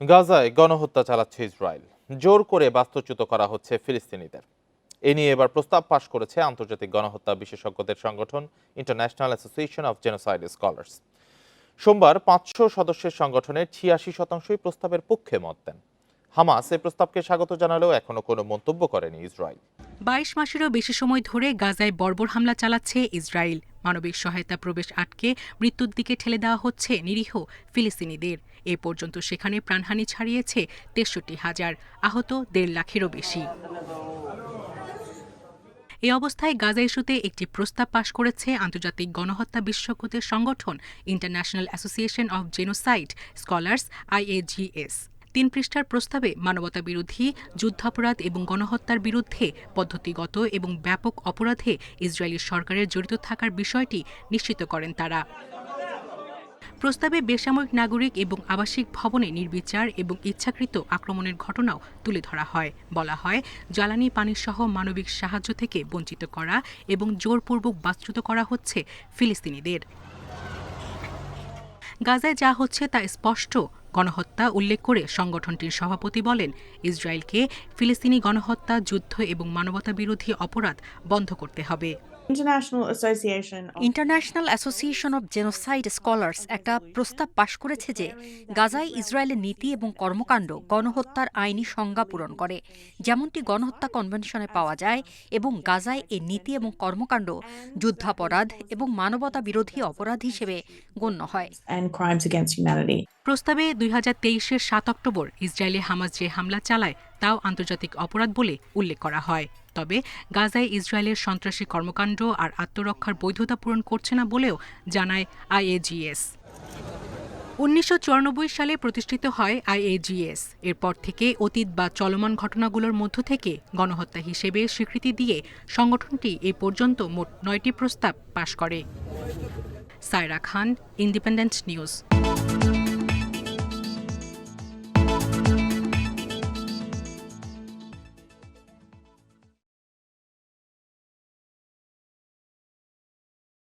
গাজায় গণহত্যা চালাচ্ছে ইসরায়েল। জোর করে বাস্তুচ্যুত করা হচ্ছে ফিলিস্তিনিদের। এ নিয়ে এবার প্রস্তাব পাশ করেছে আন্তর্জাতিক গণহত্যা বিশেষজ্ঞদের সংগঠন international association of genocide scholars সোমবার পাঁচশো সদস্যের সংগঠনের ছিয়াশি শতাংশই প্রস্তাবের পক্ষে মত দেন। হামাস এই প্রস্তাবকে স্বাগত জানালেও এখনও কোনো মন্তব্য করেনি ইসরায়েল। বাইশ মাসেরও বেশি সময় ধরে গাজায় বর্বর হামলা চালাচ্ছে ইসরায়েল। মানবিক সহায়তা প্রবেশ আটকে মৃত্যুর দিকে ঠেলে দেওয়া হচ্ছে নিরীহ ফিলিস্তিনিদের। এ পর্যন্ত সেখানে প্রাণহানি ছাড়িয়েছে তেষট্টি হাজার, আহত দেড় লাখেরও বেশি। এই অবস্থায় গাজা ইস্যুতে একটি প্রস্তাব পাশ করেছে আন্তর্জাতিক গণহত্যা বিশেষজ্ঞদের সংগঠন, international association of genocide scholars, IAGS. তিন পৃষ্ঠার প্রস্তাবে মানবতা বিরোধী, যুদ্ধাপরাধ এবং গণহত্যার বিরুদ্ধে, পদ্ধতিগত এবং ব্যাপক অপরাধে ইসরায়েলি সরকারের জড়িত থাকার বিষয়টি নিশ্চিত করেন তারা। প্রস্তাবে বেসামরিক নাগরিক এবং আবাসিক ভবনে নির্বিচার এবং ইচ্ছাকৃত আক্রমণের ঘটনাও তুলে ধরা হয়। বলা হয়, জ্বালানি পানিসহ মানবিক সাহায্য থেকে বঞ্চিত করা এবং জোরপূর্বক বাস্তুত করা হচ্ছে ফিলিস্তিনিদের। গাজায় যা হচ্ছে তা স্পষ্ট। গণহত্যা উল্লেখ করে সংগঠনটির সভাপতি বলেন, ইসরায়েলকে ফিলিস্তিনি গণহত্যা, যুদ্ধ এবং মানবতা বিরোধী অপরাধ বন্ধ করতে হবে। International Association international association of genocide scholars একটা প্রস্তাব পাশ করেছে যে গাজায় ইসরায়েলের নীতি এবং কর্মকাণ্ড গণহত্যার আইনি সংজ্ঞা পূরণ করে। যেমনটি গণহত্যা কনভেনশনে পাওয়া যায় এবং গাজায় এর নীতি এবং কর্মকাণ্ড যুদ্ধাপরাধ এবং মানবতা বিরোধী অপরাধ হিসেবে গণ্য হয়. প্রস্তাবে দুই হাজার তেইশের সাত অক্টোবর ইসরায়েলে হামাজ যে হামলা চালায় তাও আন্তর্জাতিক অপরাধ বলে উল্লেখ করা হয়। তবে গাজায় ইসরায়েলের সন্ত্রাসী কর্মকাণ্ড আর আত্মরক্ষার বৈধতা পূরণ করছে না বলেও জানায় আইএজিএস। উনিশশো চুরানব্বই সালে প্রতিষ্ঠিত হয় আইএজিএস। এরপর থেকে অতীত বা চলমান ঘটনাগুলোর মধ্য থেকে গণহত্যা হিসেবে স্বীকৃতি দিয়ে সংগঠনটি এ পর্যন্ত মোট নয়টি প্রস্তাব পাশ করে। সায়রা খান ইন্ডিপেন্ডেন্ট নিউজ